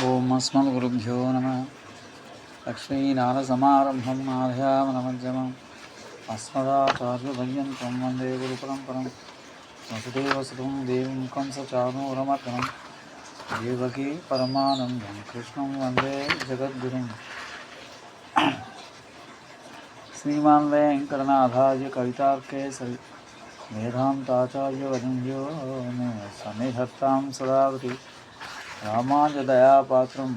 ओम अस्मद गुरुभ्यो नम लक्ष्मीनारसमारम्भं नाध्यामनमध्यमम् अस्मदाचार्यपर्यन्तं वंदे गुरुपरम्परं। वसुदेवसुतं देवं कंसचानूरमर्दनं देवकी परमानन्दं कृष्णं वंदे जगद्गुरुं श्रीमान् वेङ्कटनाथाय कवितार्के सरि वेदान्ताचार्यवदन्यो मे समेधत्तां रामाज दयापात्रम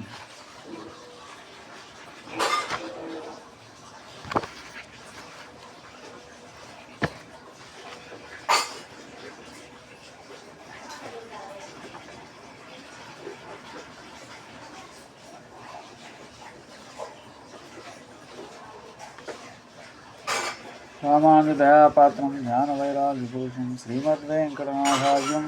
रामानुदयापात्रं ज्ञानवैराग्यपुरुषं श्रीमद्वेङ्कटनाथार्यं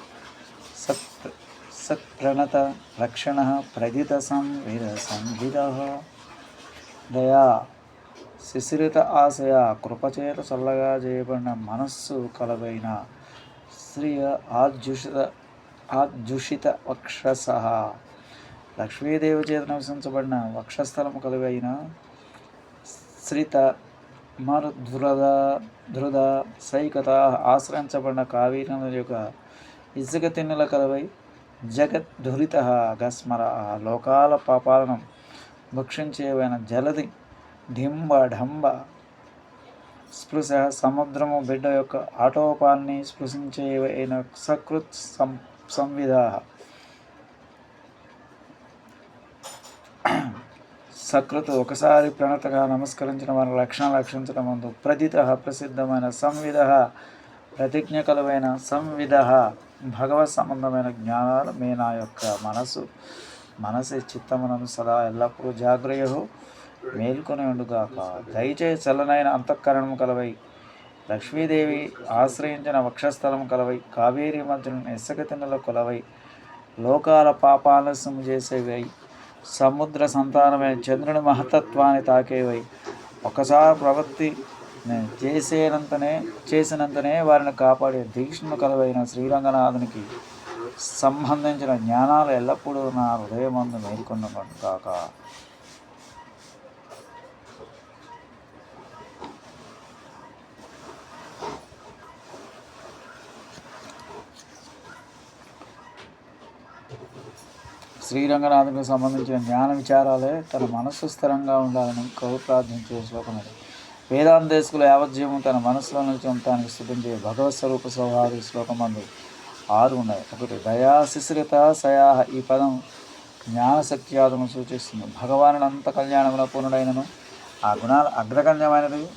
సత్ప్రణత రక్షణ ప్రదిత సంవిద సంవిద దయా శిశిరిత ఆశయ కృపచేత చల్లగా చేయబడిన మనస్సు కలవైన శ్రీయ ఆద్యుషిత ఆద్యుషిత వక్షస లక్ష్మీదేవి చేత నివసించబడిన వక్షస్థలము కలువైన శ్రిత మరుధృద ధృద సైకత ఆశ్రయించబడిన కావీన యొక్క ఇసుక తిన్నెల కలవై జగద్ధురిత గస్మర లోకాల పాపాలను భక్షించేవైన జలది డింబ ఢంబ స్పృశ సముద్రము బిడ్డ యొక్క ఆటోపాన్ని స్పృశించేవైన సకృత్ సం సంవిధ. సకృత్ ఒకసారి ప్రణతగా నమస్కరించిన వారి లక్షణ లక్షించడం ముందు ప్రదిత ప్రసిద్ధమైన సంవిధ ప్రతిజ్ఞ కలువైన సంవిధ. భగవత్ సంబంధమైన జ్ఞానాలు మీ నా యొక్క మనసు మనసు చిత్తమునను సదా ఎల్లప్పుడూ జాగ్రయ్యు మేల్కొని ఉండుగాక. దయచేసి చల్లనైన అంతఃకరణము కలవై లక్ష్మీదేవి ఆశ్రయించిన వక్షస్థలం కలవై కావేరి మధ్యను ఇసుకతిన్నుల కొలవై లోకాల పాపాలస్యము చేసేవై సముద్ర సంతానమైన చంద్రుని మహతత్వాన్ని తాకేవై ఒకసారి ప్రవృత్తి చేసేనంతనే చేసినంతనే వారిని కాపాడే దీక్షను కలవైన శ్రీరంగనాథునికి సంబంధించిన జ్ఞానాలు ఎల్లప్పుడూ నా హృదయమందు మేల్కొన్నప్పుడు కాక శ్రీరంగనాథునికి సంబంధించిన జ్ఞాన విచారాలే తన మనస్సు స్థిరంగా ఉండాలని కవి ప్రార్థించే శ్లోకం ఇది వేదాంతేశకులు యావజ్జీవం తన మనసులో నుంచి ఉండటానికి స్థుతించే భగవత్ స్వరూప సౌహారి శ్లోకమందు ఆరు ఉన్నాయి. ఒకటి దయా శిశిరిత సయాహ ఈ పదం జ్ఞానశక్త్యాదము సూచిస్తుంది. భగవానుడు అంత కళ్యాణమున పూర్ణుడైనను ఆ గుణాలు అగ్రగణ్యమైనది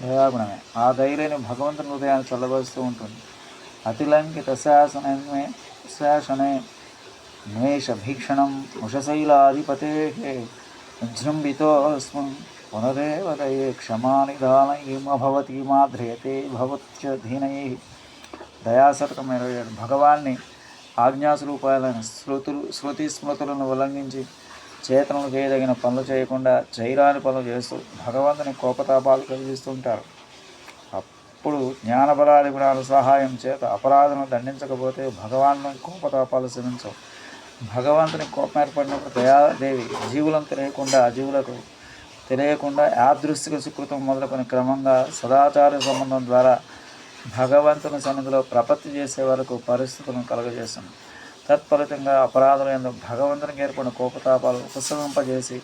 దయాగుణమే. ఆ ధైర్యాన్ని భగవంతుని హృదయాన్ని చల్లబరుస్తూ ఉంటుంది. అతిలంకిత శాసనమే శాసనే మేష భీక్షణం ముషశైలాధిపతే విజృంభితోస్మం పునరేవదయే క్షమానిదానయమభవతి మాధ్రియతే భవత్య ధీనై దయాశతకం ఇరవై ఏడు భగవాన్ని ఆజ్ఞాస్వరూపాలైన శృతులు శృతి స్మృతులను ఉల్లంఘించి చేతనలు చేయదగిన పనులు చేయకుండా చైరాని పనులు చేస్తూ భగవంతుని కోపతాపాలు కలిగిస్తుంటారు. అప్పుడు జ్ఞానబలాది గుణాల సహాయం చేత అపరాధను దండించకపోతే భగవాను కోపతాపాలు శమించవు భగవంతుని కోపం ఏర్పడినప్పుడు దయాదేవి జీవులను తెలియకుండా జీవులకు తెలియకుండా యాదృశ్చిక సుకృతం మొదలుకొని క్రమంగా సదాచార సంబంధం ద్వారా భగవంతుని సన్నిధిలో ప్రపత్తి చేసే వరకు పరిస్థితులను కలుగజేస్తుంది. తత్ఫలితంగా అపరాధులు ఎందుకు భగవంతునికి ఏర్పడిన కోపతాపాలు ఉపశమింపజేసి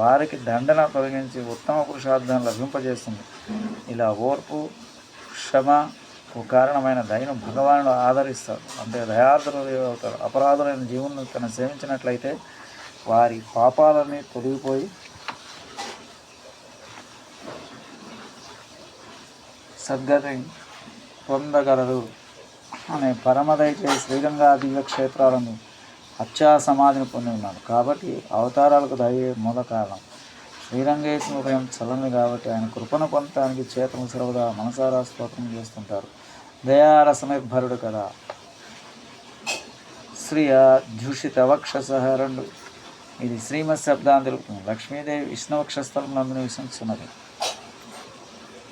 వారికి దండన తొలగించి ఉత్తమ పురుషార్థం లభింపజేస్తుంది. ఇలా ఓర్పు క్షమ కారణమైన దయను భగవానుడు ఆదరిస్తాడు. అంటే దయార్థులు అవుతారు అపరాధులైన జీవులను తను సేవించినట్లయితే వారి పాపాలన్నీ తొలగిపోయి సద్గతి పొందగలరు అనే పరమదైతే శ్రీరంగాదివ్య క్షేత్రాలను అత్యా సమాధిని పొంది ఉన్నాడు. కాబట్టి అవతారాలకు దయ్యే మూల కారణం శ్రీరంగేశ్వర ఉదయం చల్లని కాబట్టి ఆయన కృపను పొందటానికి చేతము సర్వదా మనసారా స్తోత్రం చేస్తుంటారు. దయారసనిర్భరుడు కదా. శ్రియ ధ్యుషిత వక్షస రెండు. ఇది శ్రీమత్ శబ్దాన్ని తెలుపుతుంది లక్ష్మీదేవి విష్ణువక్షస్థలం వక్షస్థలం నందు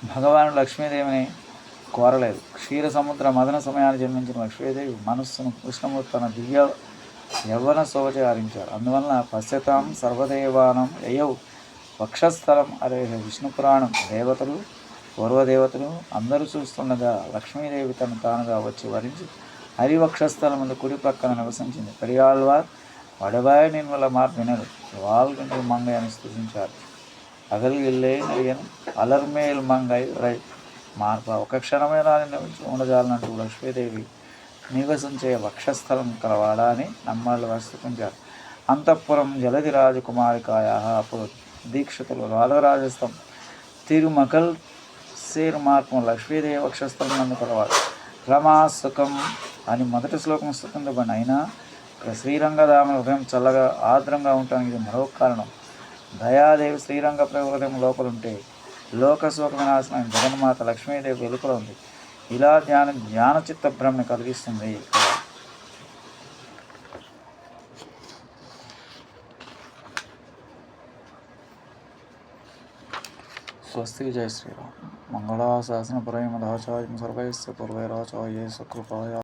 భగవాను లక్ష్మీదేవిని కోరలేదు. క్షీర సముద్ర మదన సమయాన్ని జన్మించిన లక్ష్మీదేవి మనస్సును కృష్ణమూర్తి తన దివ్య యవ్వన శోభచారించారు అందువలన పశ్యతాం సర్వదేవానం యయౌ వక్షస్థలం అరే విష్ణు పురాణం దేవతలు పూర్వదేవతలు అందరూ చూస్తుండగా లక్ష్మీదేవి తను తానుగా వచ్చి వరించి హరివక్షస్థలం ముందు కుడి ప్రక్కన నివసించింది. పెరియాల్వార్ వడబాయ నిర్మల మార్పినరు వాల్గంటి మంగై అని స్థుతించారు అలర్మేల్ మంగై రై మార్ప. ఒక క్షణమైన నిలిచి ఉండజాలనంటూ లక్ష్మీదేవి నివసించే వక్షస్థలం కలవాడా అని నమ్మాళ్ళు వర్షించారు అంతఃపురం జలది రాజకుమారికాయ అప్పుడు దీక్షితులు రాధరాజస్థం తిరుమకల్ సేరు మార్పం లక్ష్మీదేవి వక్షస్థలం నందు కలవాడు రమా సుఖం అని మొదటి శ్లోకం స్థుతించబడిన అయినా ఇక్కడ శ్రీరంగధామ హృదయం చల్లగా ఆర్ద్రంగా ఉండటానికి ఇది మరో కారణం. దయాదేవి శ్రీరంగ హృదయం లోపలుంటే ఉంటే వినాశనం జగన్మాత లక్ష్మీదేవి వెలుపల ఉంది ఇలా ధ్యాన జ్ఞాన చిత్త భ్రమని కలిగిస్తుంది. ఇక్కడ స్వస్తి జయ శ్రీరామ్. మంగళాశాసన పురయమదాచార్యం సర్వైస్య పూర్వైరాచార్య సకృపాయ